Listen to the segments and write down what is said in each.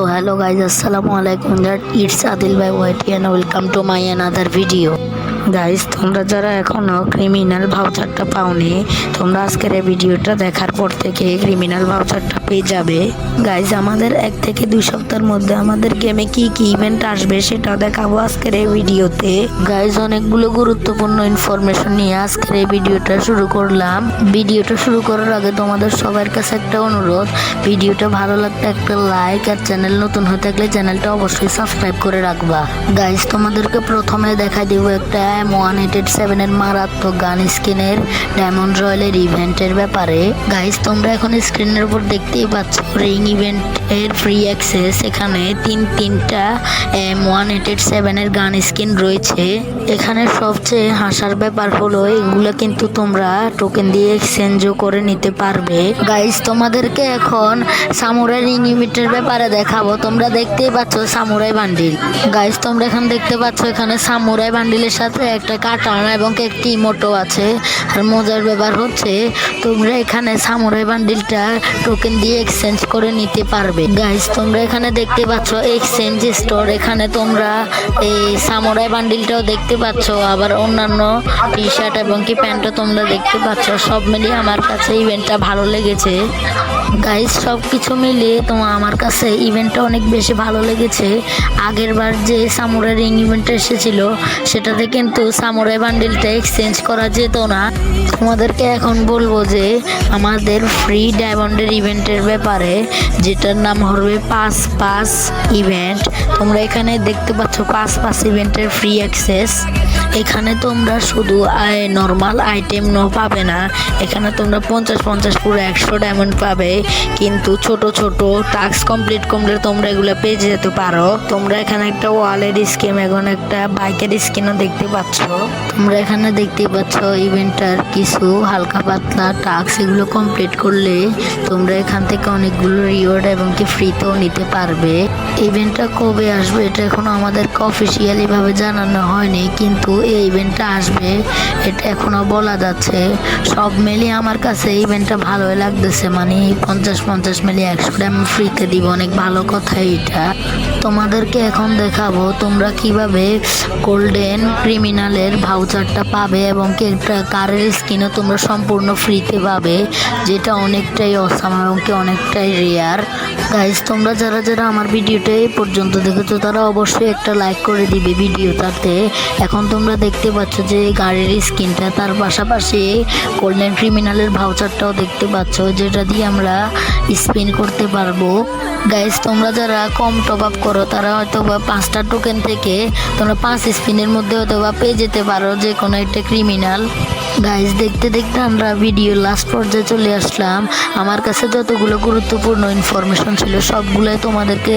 तो hello guys अस्सलाम वालेकुम दैट इट्स आदिल भाई वाइटी and welcome to my another video guys তোমরা যারা এখনও ক্রিমিনাল ভাউচারটা পাওনি, তোমরা আজকের এই ভিডিওটা দেখার পর থেকে ক্রিমিনাল ভাউচারটা পেয়ে যাবে। গাইজ আমাদের এক থেকে দুই সপ্তাহের মধ্যে আমাদের গেমে কি কি ইভেন্ট আসবে সেটা দেখাবো আজকের এই ভিডিওতে গাইজ অনেকগুলো গুরুত্বপূর্ণ ইনফরমেশন নিয়ে আজকের এই ভিডিওটা শুরু করলাম। ভিডিওটা শুরু করার আগে তোমাদের সবার কাছে একটা অনুরোধ ভিডিওটা ভালো লাগলে একটা লাইক আর চ্যানেল নতুন হয়ে থাকলে চ্যানেলটা অবশ্যই সাবস্ক্রাইব করে রাখবা। গাইজ তোমাদেরকে প্রথমে দেখা দিব একটা এম ওয়ান এইট এইট সেভেনের মারাত্মক গান স্কিনের ডায়মন্ড রয়্যালের ইভেন্টের ব্যাপারে। গাইজ তোমরা এখন স্ক্রিনের উপর দেখতেই পাচ্ছ রিং ইভেন্টের ফ্রি অ্যাক্সেস এখানে তিন তিনটা এম ওয়ান এইট এইট সেভেনের গান স্কিন রয়েছে। এখানে সবচেয়ে হাসার ব্যাপার হলো, এগুলো কিন্তু তোমরা টোকেন দিয়ে এক্সচেঞ্জও করে নিতে পারবে। গাইজ তোমাদেরকে এখন সামুরাই রিং ইভেন্টের ব্যাপারে দেখাবো। তোমরা দেখতেই পাচ্ছ সামুরাই বান্ডিল গাইজ তোমরা এখন দেখতে পাচ্ছ এখানে সামুরাই বান্ডিলের সাথে একটা কাটান এবং একটি ইমোটো আছে। আর মজার ব্যাপার হচ্ছে, তোমরা এখানে সামুরাই বান্ডিলটা টোকেন দিয়ে এক্সচেঞ্জ করে নিতে পারবে। গাইজ তোমরা এখানে দেখতে পাচ্ছ এক্সচেঞ্জ স্টোর এখানে তোমরা এই সামুরাই বান্ডিলটাও দেখতে পাচ্ছ। আবার অন্যান্য টি শার্ট এবং কি প্যান্টও তোমরা দেখতে পাচ্ছ। সব মিলিয়ে আমার কাছে ইভেন্টটা ভালো লেগেছে। গাইজ সব কিছু মিলিয়ে তোমার আমার কাছে ইভেন্টটা অনেক বেশি ভালো লেগেছে। আগের বার যে সামুরাই রিং ইভেন্টটা এসেছিল, সেটাতে কিন্তু সামুরাই বান্ডিলটা এক্সচেঞ্জ করা যেত না। তোমাদেরকে এখন বলব যে, আমাদের ফ্রি ডায়মন্ডের ইভেন্টের ব্যাপারে, যেটার নাম হবে পাস পাস ইভেন্ট তোমরা এখানে দেখতে পাচ্ছ পাস পাস ইভেন্টের ফ্রি অ্যাক্সেস এখানে তোমরা শুধু আয় নর্মাল আইটেম নো পাবে না। এখানে তোমরা পঞ্চাশ পঞ্চাশ পুরো একশো ডায়মন্ড পাবে। কিন্তু ছোট ছোট টাস্ক কমপ্লিট করলে তোমরা এগুলো পেয়ে যেতে পারো। তোমরা এখানে একটা ওয়ালের স্কিম এখন একটা বাইকের স্কিনও দেখতে পাচ্ছ। তোমরা এখানে দেখতে পাচ্ছ ইভেন্টার কিছু হালকা পাতলা টাস্ক এগুলো কমপ্লিট করলে তোমরা এখান থেকে অনেকগুলো রিওয়ার্ড এবং কি ফ্রিতেও নিতে পারবে। ইভেন্টটা কবে আসবে এটা এখনও আমাদেরকে অফিসিয়ালি ভাবে জানানো হয়নি। কিন্তু এই ইভেন্টটা আসবে, এটা এখনও বলা যাচ্ছে। সব মিলিয়ে আমার কাছে ইভেন্টটা ভালোই লাগতেছে মানে পঞ্চাশ পঞ্চাশ মিলিয়ে একশো আমি ফ্রিতে দিব, অনেক ভালো কথা এটা তোমাদেরকে এখন দেখাবো তোমরা কীভাবে গোল্ডেন ক্রিমিনালের ভাউচারটা পাবে এবং কারের স্কিনও তোমরা সম্পূর্ণ ফ্রিতে পাবে, যেটা অনেকটাই অসাম এবং কি অনেকটাই রেয়ার গাইজ তোমরা যারা যারা আমার ভিডিওটা এই পর্যন্ত দেখেছ, তারা অবশ্যই একটা লাইক করে দিবে ভিডিওটাতে এখন তোমরা দেখতে পাচ্ছ যে গাড়ির স্ক্রিনটা, তার পাশাপাশি গোল্ডেন ক্রিমিনালের ভাউচারটাও দেখতে পাচ্ছ, যেটা দিয়ে আমরা স্পিন করতে পারব। গাইজ তোমরা যারা কম টপ আপ করো, তারা হয়তো বা পাঁচটা টোকেন থেকে তোমরা পাঁচ স্পিনের মধ্যে হয়তো বা পেয়ে যেতে পারো যে কোনো একটা ক্রিমিনাল গাইজ দেখতে দেখতে আমরা ভিডিও লাস্ট পর্যায়ে চলে আসলাম। আমার কাছে যতগুলো গুরুত্বপূর্ণ ইনফরমেশন ছিল, সবগুলোই তোমাদেরকে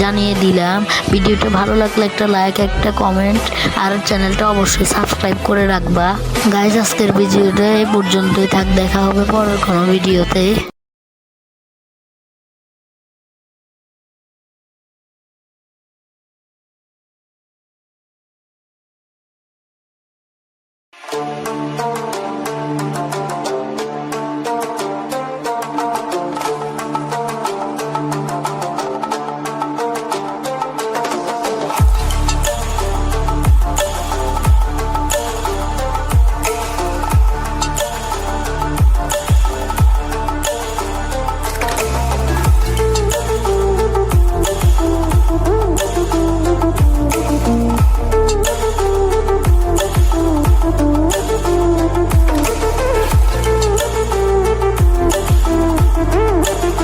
জানিয়ে দিলাম। ভিডিওটা ভালো লাগলে একটা লাইক একটা কমেন্ট আর চ্যানেলটা অবশ্যই সাবস্ক্রাইব করে রাখবা। গাইজ আজকের ভিডিওটা এই পর্যন্তই থাক, দেখা হবে পরের কোনো ভিডিওতে